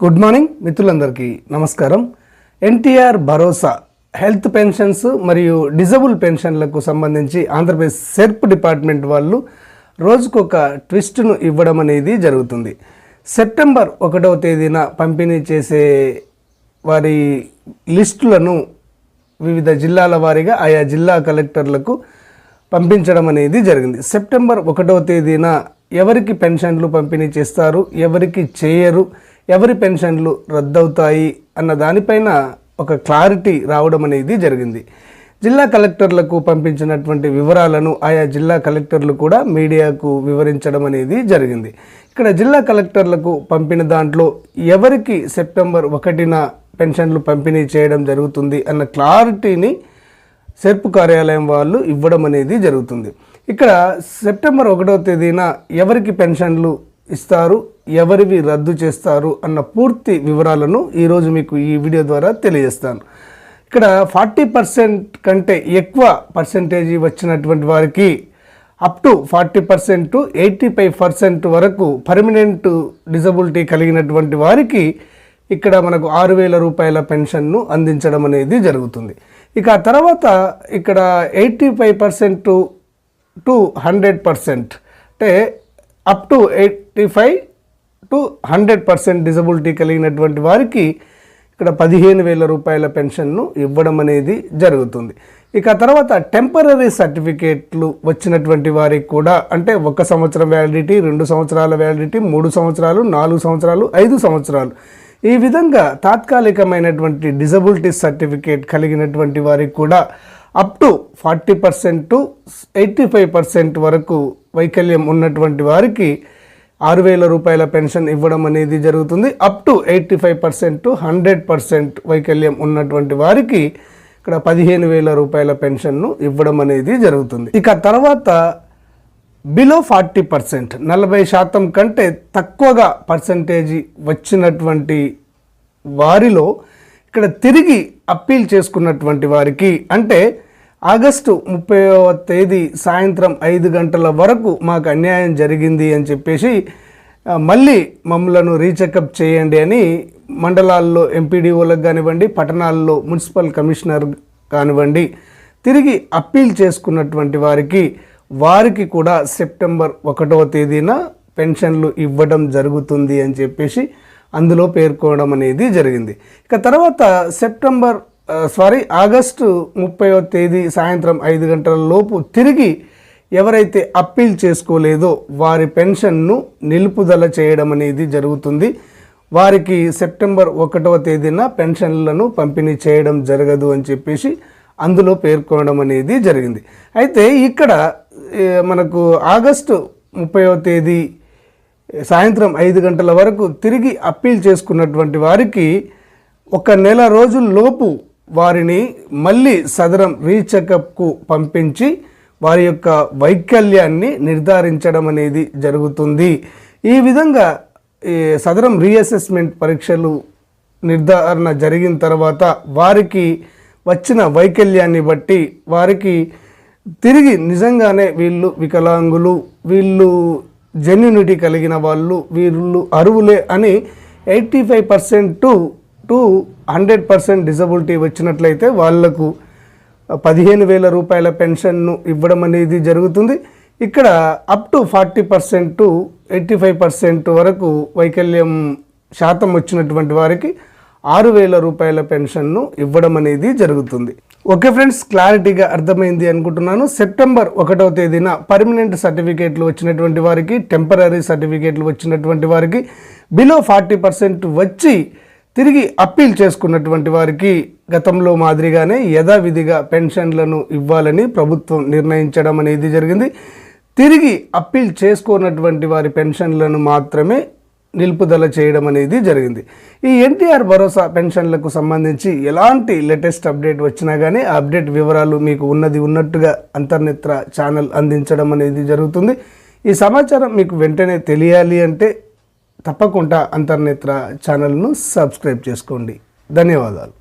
Good morning మిత్రులందరికీ నమస్కారం. ఎన్టీఆర్ భరోసా health pensions మరియు డిజబుల్ పెన్షన్లకు సంబంధించి ఆంధ్రప్రదేశ్ సెర్ప్ డిపార్ట్మెంట్ వాళ్ళు రోజుకొక ట్విస్ట్ను ఇవ్వడం అనేది జరుగుతుంది. సెప్టెంబర్ ఒకటవ తేదీన పంపిణీ చేసే వారి లిస్టులను వివిధ జిల్లాల వారీగా ఆయా జిల్లా కలెక్టర్లకు పంపించడం అనేది జరిగింది. సెప్టెంబర్ ఒకటవ తేదీన ఎవరికి పెన్షన్లు పంపిణీ చేస్తారు ఎవరికి చేయరు ఎవరి పెన్షన్లు రద్దవుతాయి అన్న దానిపైన ఒక క్లారిటీ రావడం అనేది జరిగింది. జిల్లా కలెక్టర్లకు పంపించినటువంటి వివరాలను ఆయా జిల్లా కలెక్టర్లు కూడా మీడియాకు వివరించడం అనేది జరిగింది. ఇక్కడ జిల్లా కలెక్టర్లకు పంపిన దాంట్లో ఎవరికి సెప్టెంబర్ ఒకటిన పెన్షన్లు పంపిణీ చేయడం జరుగుతుంది అన్న క్లారిటీని సెర్పు కార్యాలయం వాళ్ళు ఇవ్వడం అనేది జరుగుతుంది. ఇక్కడ సెప్టెంబర్ ఒకటో తేదీన ఎవరికి పెన్షన్లు ఇస్తారు ఎవరివి రద్దు చేస్తారు అన్న పూర్తి వివరాలను ఈరోజు మీకు ఈ వీడియో ద్వారా తెలియజేస్తాను. ఇక్కడ ఫార్టీ పర్సెంట్ కంటే ఎక్కువ పర్సెంటేజీ వచ్చినటువంటి వారికి up to forty percent to eighty five percent వరకు పర్మనెంట్ డిజబిలిటీ కలిగినటువంటి వారికి ఇక్కడ మనకు ఆరు వేల రూపాయల పెన్షన్ను అందించడం అనేది జరుగుతుంది. ఇక ఆ తర్వాత ఇక్కడ eighty five percent to hundred percent అంటే up to eighty five to hundred percent disability కలిగినటువంటి వారికి ఇక్కడ పదిహేను వేల రూపాయల పెన్షన్ను ఇవ్వడం అనేది జరుగుతుంది. ఇక తర్వాత టెంపరీ సర్టిఫికేట్లు వచ్చినటువంటి వారికి కూడా అంటే ఒక సంవత్సరం వ్యాలిడిటీ రెండు సంవత్సరాల వ్యాలిడిటీ మూడు సంవత్సరాలు నాలుగు సంవత్సరాలు ఐదు సంవత్సరాలు. ఈ విధంగా తాత్కాలికమైనటువంటి డిజబిలిటీ సర్టిఫికేట్ కలిగినటువంటి వారికి కూడా up to forty percent to eighty five percent వరకు వైకల్యం ఉన్నటువంటి వారికి ఆరు వేల రూపాయల పెన్షన్ ఇవ్వడం అనేది జరుగుతుంది. Up to eighty five percent to hundred percent వైకల్యం ఉన్నటువంటి వారికి ఇక్కడ పదిహేను వేల రూపాయల పెన్షన్ను ఇవ్వడం అనేది జరుగుతుంది. ఇక తర్వాత బిలో ఫార్టీ పర్సెంట్ నలభై శాతం కంటే తక్కువగా పర్సంటేజీ వచ్చినటువంటి వారిలో ఇక్కడ తిరిగి అప్పీల్ చేసుకున్నటువంటి వారికి అంటే ఆగస్టు ముప్పైవ తేదీ సాయంత్రం ఐదు గంటల వరకు మాకు అన్యాయం జరిగింది అని చెప్పేసి మళ్ళీ మమ్మలను రీచెకప్ చేయండి అని మండలాల్లో ఎంపీడీఓలకు కానివ్వండి పట్టణాల్లో మున్సిపల్ కమిషనర్ కానివ్వండి తిరిగి అప్పీల్ చేసుకున్నటువంటి వారికి వారికి కూడా సెప్టెంబర్ ఒకటవ తేదీన పెన్షన్లు ఇవ్వడం జరుగుతుంది అని చెప్పేసి అందులో పేర్కోవడం అనేది జరిగింది. ఇక తర్వాత సెప్టెంబర్ సారీ ఆగస్టు ముప్పైవ తేదీ సాయంత్రం ఐదు గంటల లోపు తిరిగి ఎవరైతే అప్పీల్ చేసుకోలేదో వారి పెన్షన్ను నిలుపుదల చేయడం అనేది జరుగుతుంది. వారికి సెప్టెంబర్ ఒకటవ తేదీన పెన్షన్లను పంపిణీ చేయడం జరగదు అని చెప్పేసి అందులో పేర్కొనడం అనేది జరిగింది. అయితే ఇక్కడ మనకు ఆగస్టు ముప్పైవ తేదీ సాయంత్రం ఐదు గంటల వరకు తిరిగి అప్పీల్ చేసుకున్నటువంటి వారికి ఒక నెల రోజుల లోపు వారిని మళ్ళీ సదరం రీచెకప్కు పంపించి వారి యొక్క వైకల్యాన్ని నిర్ధారించడం అనేది జరుగుతుంది. ఈ విధంగా సదరం రీఅసెస్మెంట్ పరీక్షలు నిర్ధారణ జరిగిన తర్వాత వారికి వచ్చిన వైకల్యాన్ని బట్టి వారికి తిరిగి నిజంగానే వీళ్ళు వికలాంగులు వీళ్ళు జెన్యునిటీ కలిగిన వాళ్ళు వీళ్ళు అరువులే అని eighty five percent to to hundred percent disability వచ్చినట్లయితే వాళ్ళకు పదిహేను వేల రూపాయల పెన్షన్ను ఇవ్వడం అనేది జరుగుతుంది. ఇక్కడ up to forty percent to eighty five percent వరకు వైకల్యం శాతం వచ్చినటువంటి వారికి ఆరు వేల రూపాయల పెన్షన్ను ఇవ్వడం అనేది జరుగుతుంది. ఓకే ఫ్రెండ్స్ క్లారిటీగా అర్థమైంది అనుకుంటున్నాను. సెప్టెంబర్ ఒకటవ తేదీన పర్మనెంట్ సర్టిఫికేట్లు వచ్చినటువంటి వారికి టెంపరీ సర్టిఫికేట్లు వచ్చినటువంటి వారికి బిలో ఫార్టీ పర్సెంట్ వచ్చి తిరిగి అప్పీల్ చేసుకున్నటువంటి వారికి గతంలో మాదిరిగానే యథావిధిగా పెన్షన్లను ఇవ్వాలని ప్రభుత్వం నిర్ణయించడం అనేది జరిగింది. తిరిగి అప్పీల్ చేసుకున్నటువంటి వారి పెన్షన్లను మాత్రమే నిలుపుదల చేయడం అనేది జరిగింది. ఈ ఎన్టీఆర్ భరోసా పెన్షన్లకు సంబంధించి ఎలాంటి లేటెస్ట్ అప్డేట్ వచ్చినా కానీ ఆ అప్డేట్ వివరాలు మీకు ఉన్నది ఉన్నట్టుగా అంతర్నేత్ర ఛానల్ అందించడం అనేది జరుగుతుంది. ఈ సమాచారం మీకు వెంటనే తెలియాలి అంటే తప్పకుండా అంతర్నేత్ర ఛానల్ను సబ్స్క్రైబ్ చేసుకోండి. ధన్యవాదాలు.